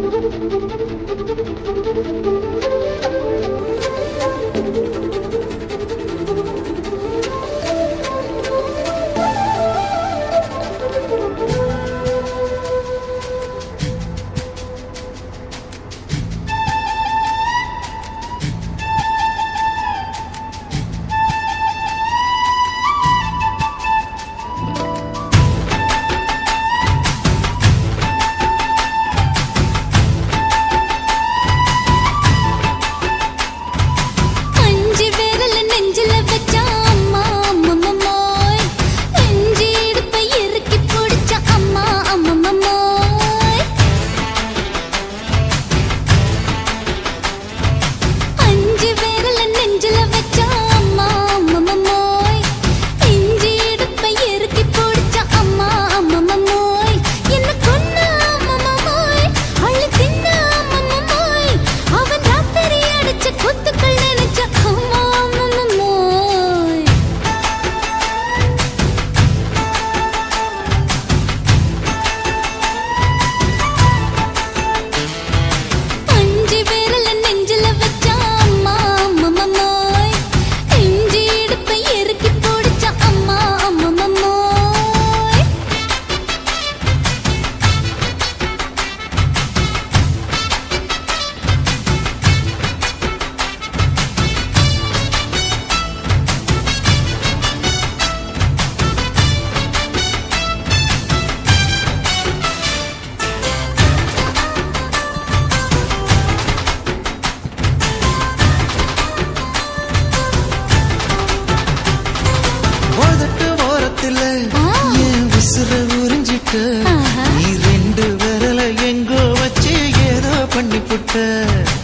どこどこどこ? பண்ணி புட்ட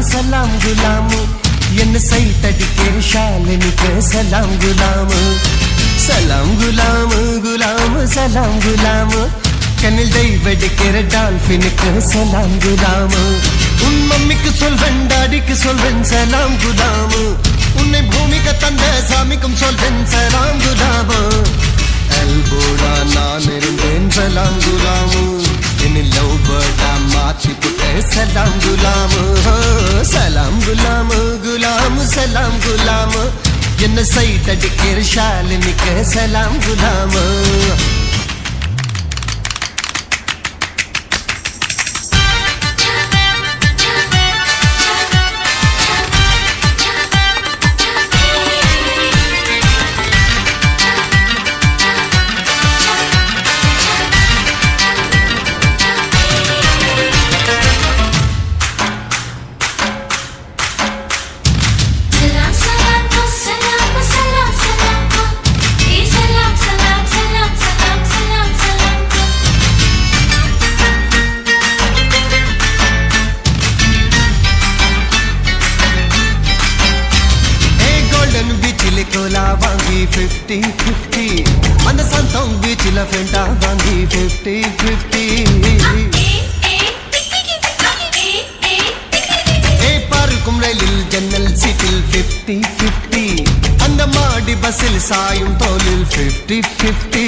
குலாமு. என்ன சைட் அடிக்கிற ஷாலினிக்கு சலாம் குலாமு. சலாம் குலாமு குலாமு சலாம் குலாமு. கண்ணில் தெய்வடிக்கிற டால்பினுக்கு சலாம் குலாமு. உன் மம்மிக்கு சொல்வன் டாடிக்கு சொல்வன் சலாம் குலாமு. உன்னை பூமிக்கு தந்த சாமிக்கும் சொல்வன் சலாம் குலாமு. அல்போடா நான் இருந்தேன் சலாம் குலாமு. என்னில் லவ் பேர்டா மாற்றி புட்டே சலாம் குலாமு சலாம் குலாமு குலாமு சலாம் குலாமு என்ன சைட் அடிக்கிற ஷாலினிக்கு சலாம் குலாமு விவசாயம் தொழில் தோலில் ஃபிஃப்டி ஃபிஃப்டி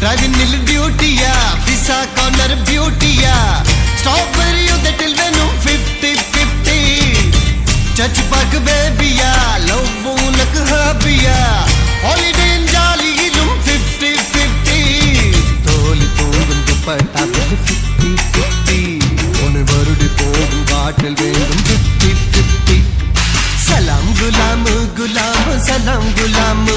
டிரைவிங்கில் பியூட்டியா பிசா கார்னர் பியூட்டியா ஸ்ட்ராபெரி உதட்டில் வேணும் ஃபிஃப்டி ஃபிஃப்டி சர்ச் பார்க் பேபியா லவ் உனக்கு ஹாப்பியா ஹாலிடே ஜாலியிலும் ஃபிஃப்டி ஃபிஃப்டி தோலி போகும் துப்பட்டா ஃபிஃப்டி ஃபிஃப்டி ஒன்று வருடி போகும் காட்டில் வேண்டும் ஃபிஃப்டி குலாம் குலாம் சலாம் குலாம்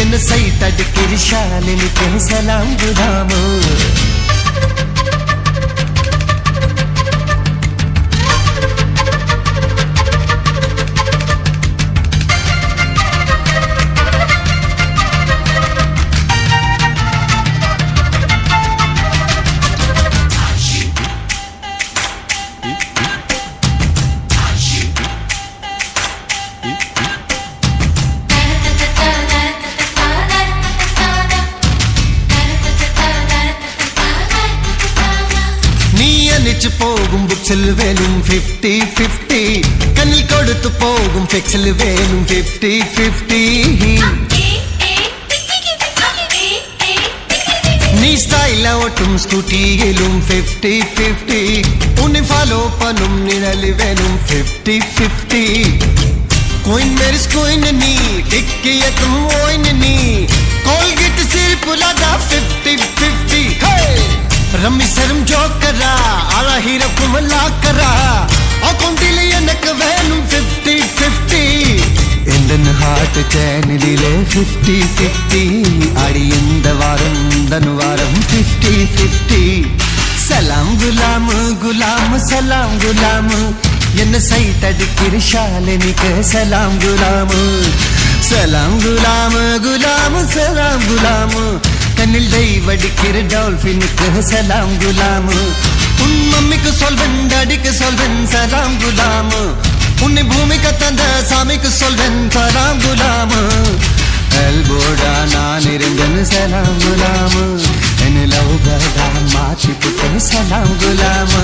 என்ன சைட் அடிக்கிற ஷாலினிக்கு சலாம் குலாமு സ്റ്റൈലാവട്ടും സ്കൂട്ടിയിലും ഫിഫ്റ്റി ഫിഫ്റ്റി ഉണിഫാലോപ്പനും നിഴലിവനും ഫിഫ്റ്റി ഫിഫ്റ്റി कोई मेरे कोई नहीं टिक्की है तुम ओइन नहीं। कोलगेट सिर पुला दा 50 50 हे रमी शर्म जो करा, आला ही रकुम ला करा। और कौन दिल ये नक वैन 50 50 എൻ്റെ ഹാർട്ട് ചാനലിലെ ഫിഫ്റ്റി ഫിഫ്റ്റി അടി എന്ത വാരം ധനുവാരം ഫിഫ്റ്റി ഫിഫ്റ്റി സലാം ഗുലാം ഗുലാം സലാം ഗുലാം എന്നെ സൈറ്റ് അടിക്കിരി ശാലനിക്ക് സലാം ഗുലാം സലാം ഗുലാം ഗുലാം സലാം ഗുലാം കണ്ണിൽ ദൈവടിക്കിരി ഡോൾഫിനിക്ക് സലാം ഗുലാം ഉൻ മമ്മിക്ക് സൊൽവൻ ഡാഡിക്ക് സൊൽവൻ സലാം ഗുലാം உன்னை பூமிக்கு தந்த சாமிக்கு சொல்வன் சலாம் குலாமு. அல்போடா நான் இருந்தேன் சலாம் குலாமு. என் லவ் பர்டா மாற்றி புட்டேன் சலாம் குலாமு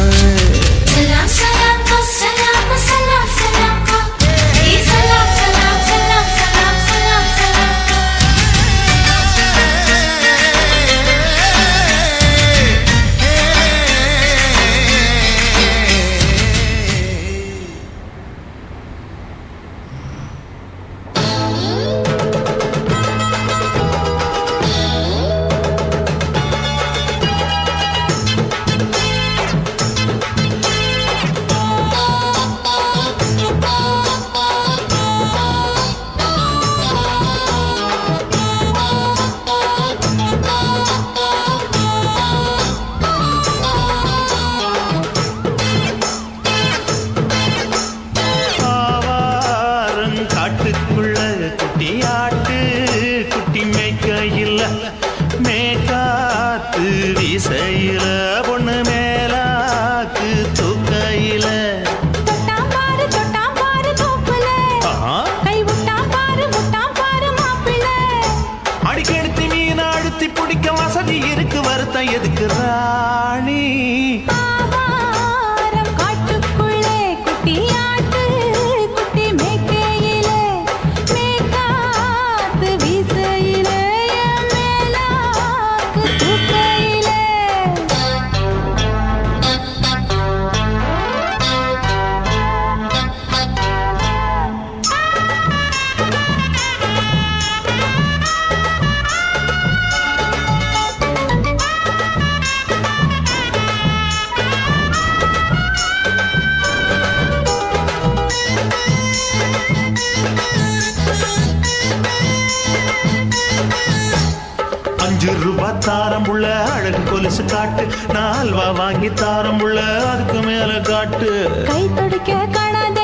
தாரம் உள்ள அழகு கொலுசு காட்டு. நான் அல்வா வாங்கி தாரம் உள்ள அதுக்கு மேல காட்டு. கை துடிக்க காணாத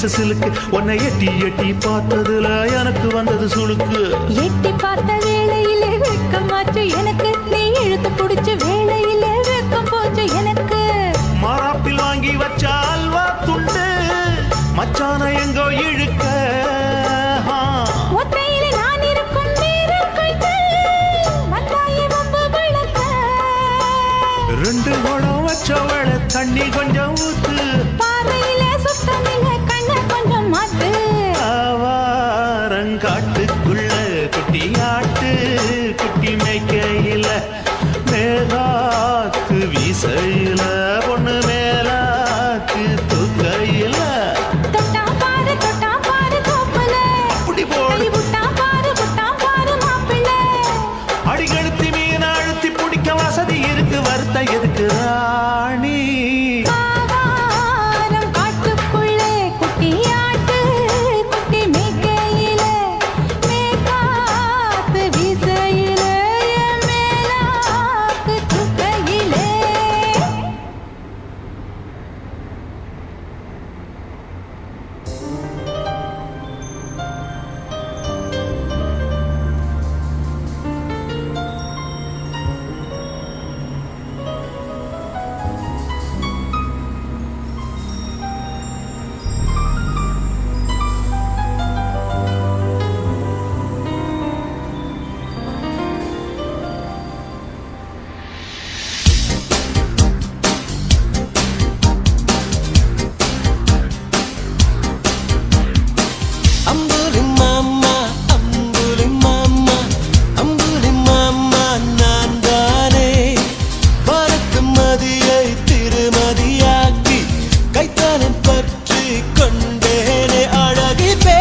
மனசு சிலுக்கு. உன்னை எட்டி எட்டி பார்த்ததுல எனக்கு வந்தது சுழுக்கு எட்டி பார்த்த வேளையிலே வெட்கமாச்சு எனக்கு பெருங்காட்டுக்குள் பற்றி கொண்டேனே அழகி பே